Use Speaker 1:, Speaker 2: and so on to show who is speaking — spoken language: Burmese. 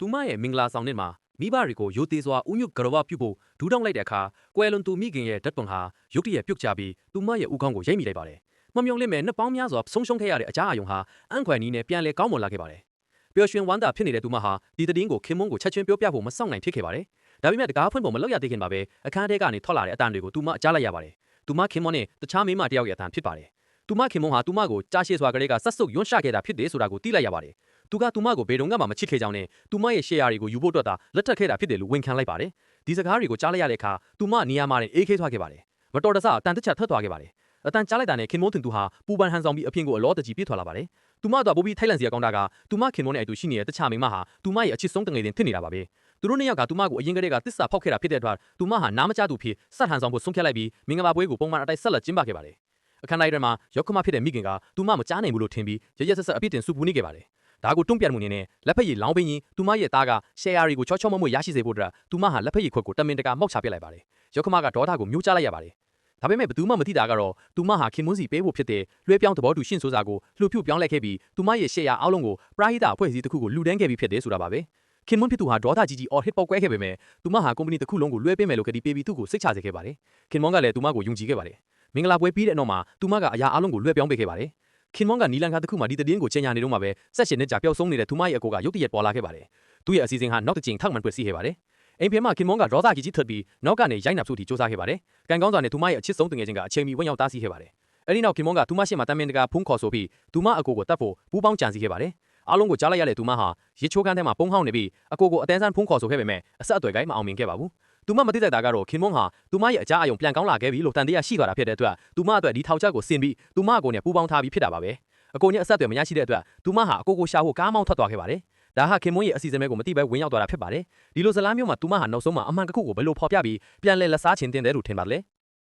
Speaker 1: သူမရဲ့မင်္ဂလာဆောင်နေ့မှာမိဘတွေကိုရိုသေစွာဥညွတ်ကြရဝပြုတ်ဖို့ဒူးတောင်းလိုက်တဲ့အခါကွယ်လွန်သူမိခင်ရဲ့ဓာတ်ပုံဟာရုတ်တရက်ပြုတ်ကျပြီးသူမရဲ့ဥကောင်းကိုရိပ်မိလိုက်ပါတယ်။မမျော်လင့်မဲ့နှစ်ပေါင်းများစွာဆုံးရှုံးခဲ့ရတဲ့အကြအယုံဟာအံ့ခွယ်နီးနဲ့ပြန်လဲကောင်းမွန်လာခဲ့ပါတယ်။ပျော်ရွှင်ဝမ်းသာဖြစ်နေတဲ့သူမဟာဒီသတင်းကိုခင်မွန်းကိုချက်ချင်းပြောပြဖို့မစောင့်နိုင်ဖြစ်ခဲ့ပါတယ်။ဒါပေမဲ့တကားဖွင့်ဖို့မလုပ်ရသေးခင်မှာပဲအခန်းထဲကနေထွက်လာတဲ့အတန်တွေကိုသူမကြားလိုက်ရပါတယ်။သူမခင်မွန်းနဲ့တခြားမိန်းမတယောက်ရဲ့အတန်ဖြစ်ပါတယ်။ သူမခင်မွန်းဟာသူမကိုကြားရှိစွာကလေးကဆက်ဆုပ်ယွန်းရှခဲ့တာဖြစ်တယ်ဆိုတာကိုသိလိုက်ရပါတယ်။သူကသူမကိုဘယ်တော့မှမချစ်ခဲ့ကြောင်းနဲ့သူမရဲ့ရှယ်ယာတွေကိုယူဖို့အတွက်သာလက်ထပ်ခဲ့တာဖြစ်တယ်လို့ဝန်ခံလိုက်ပါတယ်။ဒီစကားတွေကိုကြားလိုက်ရတဲ့အခါသူမနေရာမှာနေအေးခေးသွားခဲ့ပါတယ်။မတော်တဆအတန်တချက်ထွက်သွားခဲ့ပါတယ်။အတန်ကြားလိုက်တာနဲ့ခင်မွန်းတင်သူဟာပူပန်ဟန်ဆောင်ပြီးအပြင်ကိုအလောတကြီးပြေးထွက်လာပါတယ်။သူမတော့ပိုပြီးထိုက်လန့်စရာကောင်းတာကသူမခင်မွန်းနဲ့အတူရှိနေတဲ့တခြားမိန်းမဟာသူမရဲ့အချစ်ဆုံးတငယ်ချင်းဖြစ်နေတာပါပဲ။သူတို့နှစ်ယောက်ကသူမကိုအရင်ကတည်းကတစ္ဆာဖောက်ခဲ့တာဖြစ်တဲ့အတွက်သူမဟာနားမကျသူဖြစ်စတ်ဟန်ဆောင်ဖို့ဆုံးဖြတ်လိုက်ပြီးမင်္ဂလာပွဲကိုပုံမှန်အတိုင်းဆက်လက်ကျင်းပခဲ့ပါတယ်။ အခမ်းအနားထဲမှာရောက်ခမဖြစ်တဲ့မိခင်ကသူမမကြားနိုင်ဘူးလို့ထင်ပြီးရရဆက်ဆက်အပြစ်တင်စုပူနေခဲ့ပါတယ်။ဒါကိုတွန့်ပြန်မှုနေနဲ့လက်ဖက်ရည်လောင်းပင်းကြီးသူမရဲ့သားကရှယ်ယာတွေကိုချောချောမွမွရရှိစေဖို့အတွက်သူမဟာလက်ဖက်ရည်ခွက်ကိုတမင်တကာမောက်ချပစ်လိုက်ပါတယ်။ရောက်ခမကဒေါသကိုမျိုးချလိုက်ရပါတယ်။ဒါပေမဲ့ဘသူမှမသိတာကတော့သူမဟာခင်မွန်းစီပေးဖို့ဖြစ်တဲ့လွှဲပြောင်းသဘောတူရှင်းဆိုတာကိုလှူဖြူပြောင်းလဲခဲ့ပြီးသူမရဲ့ရှယ်ယာအောက်လုံးကိုပရာဟိတအဖွဲ့အစည်းတစ်ခုကိုလူဒန်းခဲ့ပြီးဖြစ်တယ်ဆိုတာပါပဲ။ခင်မွန်းဖြစ်သူဟာဒေါသကြီးကြီးအော်ဟစ်ပေါက်ကွဲခဲ့ပေမဲ့သူမဟာကုမ္ပဏီတစ်ခုလုံးကိုလွှဲပေးမယ်လို့ကတိပေးပြီးသူ့ကိုစိတ်ချစေခဲ့ပါတယ်။ခင်မွန်းကလည်းသူမကိုယုံကြည်ခဲ့ပါတယ်။ မင်္ဂလာပွဲပြီးတဲ့နောက်မှာသူမကအရာအလုံးကိုလွှဲပြောင်းပေးခဲ့ပါတယ်။ခင်မွန်းကနီလန်ကာတစ်ခုမှဒီသတင်းကိုချင်ညာနေတော့မှပဲဆက်ရှင်နဲ့ကြာပျောက်ဆုံးနေတဲ့သူမရဲ့အကိုကရုတ်တရက်ပေါ်လာခဲ့ပါတယ်။သူ့ရဲ့အစီအစဉ်ဟာနောက်တစ်ချိန်ထောက်မှန်တွေ့ရှိခဲ့ပါတယ်။အိမ်ဖေမခင်မွန်းကဒေါသကြီးကြီးထွက်ပြီးနောက်ကနေရိုက်နှပ်စုတီစူးစမ်းခဲ့ပါတယ်။ကန်ကောင်းစွာနဲ့သူမရဲ့အချစ်ဆုံးတငယ်ချင်းကအချိန်မီဝင်ရောက်တားဆီးခဲ့ပါတယ်။အဲဒီနောက်ခင်မွန်းကသူမရှေ့မှာတမင်တကာဖုန်းခေါ်ဆိုပြီးသူမအကိုကိုတတ်ဖို့ပူးပေါင်းကြံစည်ခဲ့ပါတယ်။အားလုံးကိုကြားလိုက်ရတဲ့သူမဟာရစ်ချိုးခန်းထဲမှာပုံဟောင်းနေပြီးအကိုကိုအတန်းဆန်းဖုန်းခေါ်ဆိုခဲ့ပေမဲ့အဆက်အသွယ်ကိုင်းမအောင်မြင်ခဲ့ပါဘူး။ သူမမသိတဲ့တာကတော့ခင်မွန်းဟာသူမရဲ့အကြအယုံပြန်ကောင်းလာခဲ့ပြီလို့တန်တရားရှိသွားတာဖြစ်တဲ့အတွက်သူမအတွက်ဒီထောက်ချက်ကိုဆင်ပြီးသူမအကိုနဲ့ပူးပေါင်းထားပြီးဖြစ်တာပါပဲ။အကိုနဲ့အဆက်အသွယ်မရရှိတဲ့အတွက်သူမဟာအကိုကိုရှာဖို့ကားမောင်းထွက်သွားခဲ့ပါတယ်။ဒါဟာခင်မွန်းရဲ့အစီအစဉ်မဲကိုမတိပဲဝင်ရောက်သွားတာဖြစ်ပါတယ်။ဒီလိုဇလားမျိုးမှာသူမဟာနောက်ဆုံးမှာအမှန်တခုကိုဘယ်လိုဖော်ပြပြီးပြန်လဲလက်စားချင်တင်တယ်လို့ထင်ပါလဲ။